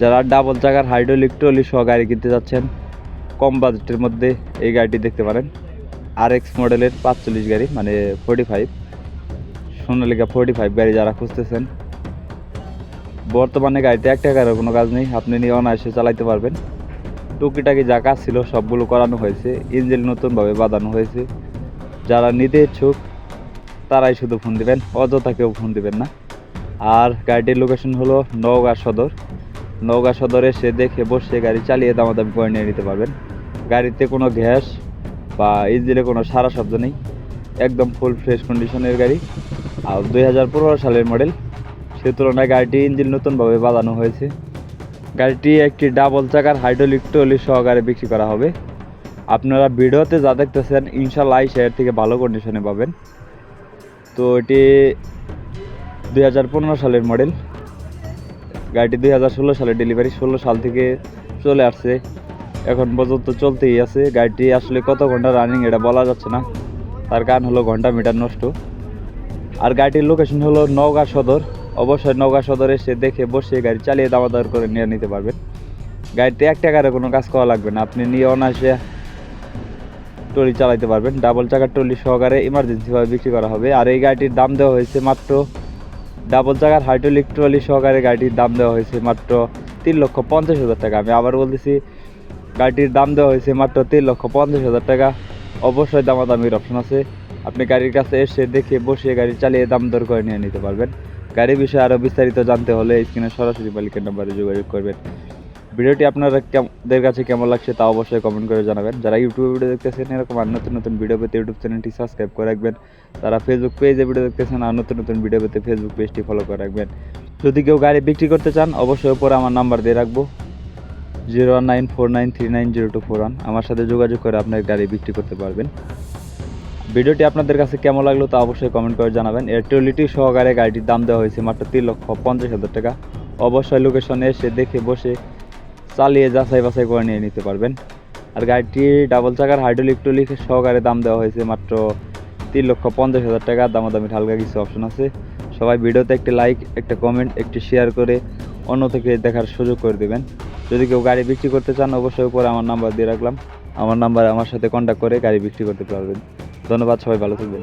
যারা ডাবল চাকার hydraulic trolley সহ গাড়ি কিনতে যাচ্ছেন, কম বাজেটের মধ্যে এই গাড়িটি দেখতে পারেন। আর এক্স মডেলের পাঁচচল্লিশ গাড়ি মানে forty five Sonalika forty five গাড়ি যারা খুঁজতেছেন, বর্তমানে গাড়িতে এক টাকারও কোনো কাজ নেই। আপনি নিয়ে অনায়াসে চালাইতে পারবেন। টুকিটাকি যা কাজ ছিল সবগুলো করানো হয়েছে। ইঞ্জিন নতুনভাবে বাঁধানো হয়েছে। যারা নিতে ইচ্ছুক, তারাই শুধু ফোন দিবেন, অযথা কেউ ফোন দিবেন না। আর গাড়িটির লোকেশন হলো নওগাঁ সদর। নওগাঁ সদরে এসে দেখে বসে গাড়ি চালিয়ে দামাদামি করে নিয়ে নিতে পারবেন। গাড়িতে কোনো গ্যাস বা ইঞ্জিনে কোনো সারা শব্দ নেই। একদম ফুল ফ্রেশ কন্ডিশনের গাড়ি। আর দুই হাজার পনেরো সালের মডেল সে তুলনায় গাড়িটি ইঞ্জিন নতুনভাবে বাঁধানো হয়েছে। গাড়িটি একটি ডাবল চাকার হাইড্রোলিক ট্রলি সহকারে বিক্রি করা হবে। আপনারা ভিডিওতে যা দেখতেছেন ইনশাল্লাহ এর থেকে ভালো কন্ডিশনে পাবেন। তো এটি দুই হাজার পনেরো সালের মডেল গাড়িটি দুই হাজার ষোলো সালে ডেলিভারি ষোলো সাল থেকে চলে আসছে। এখন পর্যন্ত চলতেই আছে। গাড়িটি আসলে কত ঘণ্টা রানিং এটা বলা যাচ্ছে না। তার কারণ হলো ঘণ্টা মিটার নষ্ট। আর গাড়িটির লোকেশন হলো নওগাঁ সদর। অবশ্যই নওগাঁ সদরে এসে দেখে বসে গাড়ি চালিয়ে দামাদার করে নিয়ে নিতে পারবেন। গাড়িতে এক টাকার কোনো কাজ করা লাগবে না। আপনি নিয়ে অনায়াসে ট্রলি চালাতে পারবেন। ডাবল চাকার ট্রলি সহকারে ইমার্জেন্সিভাবে বিক্রি করা হবে। আর এই গাড়িটির দাম দেওয়া হয়েছে মাত্র ডাবল চাকার হাইড্রোলিক ট্রলি সহকারে গাড়িটির দাম দেওয়া হয়েছে মাত্র তিন লক্ষ পঞ্চাশ হাজার টাকা। আমি আবার বলতেছি, গাড়িটির দাম দেওয়া হয়েছে মাত্র তিন লক্ষ পঞ্চাশ হাজার টাকা। অবশ্যই দামাদামির অপশন আছে। আপনি গাড়ির কাছে এসে দেখে বসে গাড়ি চালিয়ে দাম দর করে নিয়ে নিতে পারবেন। গাড়ির বিষয়ে আরও বিস্তারিত জানতে হলে স্ক্রিনে সরাসরি মালিকের নাম্বারে যোগাযোগ করবেন। ভিডিওটি আপনারা কেমদের কাছে কেমন লাগছে তা অবশ্যই কমেন্ট করে জানাবেন। যারা ইউটিউবে ভিডিও দেখতেছেন, এরকম আর নতুন নতুন ভিডিও পেতে ইউটিউব চ্যানেলটি সাবস্ক্রাইব করে রাখবেন। তারা ফেসবুক পেজে ভিডিও দেখতেছেন আর নতুন নতুন ভিডিও পেতে ফেসবুক পেজটি ফলো করে রাখবেন। যদি কেউ গাড়ি বিক্রি করতে চান, অবশ্যই উপরে আমার নাম্বার দিয়ে রাখব। Zero one nine four nine three nine zero two four one আমার সাথে যোগাযোগ করে আপনার গাড়ি বিক্রি করতে পারবেন। ভিডিওটি আপনাদের কাছে কেমন লাগল তা অবশ্যই কমেন্ট করে জানাবেন। এর ট্রলিটি সহকারে গাড়িটির দাম দেওয়া হয়েছে মাত্র তিন লক্ষ পঞ্চাশ হাজার টাকা। অবশ্যই লোকেশনে এসে দেখে বসে চালিয়ে যাচাই বাছাই করে নিয়ে নিতে পারবেন। আর গাড়িটি ডাবল চাকার হাইড্রোলিক ট্রলিক সহকারে দাম দেওয়া হয়েছে মাত্র তিন লক্ষ পঞ্চাশ হাজার টাকা। দামাদামির হালকা কিছু অপশন আছে। সবাই ভিডিওতে একটি লাইক একটা কমেন্ট একটি শেয়ার করে অন্য থেকে দেখার সুযোগ করে দেবেন। যদি কেউ গাড়ি বিক্রি করতে চান, অবশ্যই উপরে আমার নাম্বার দিয়ে রাখলাম। আমার নাম্বার আমার সাথে কন্ট্যাক্ট করে গাড়ি বিক্রি করতে পারবেন। ধন্যবাদ, সবাই ভালো থাকবেন।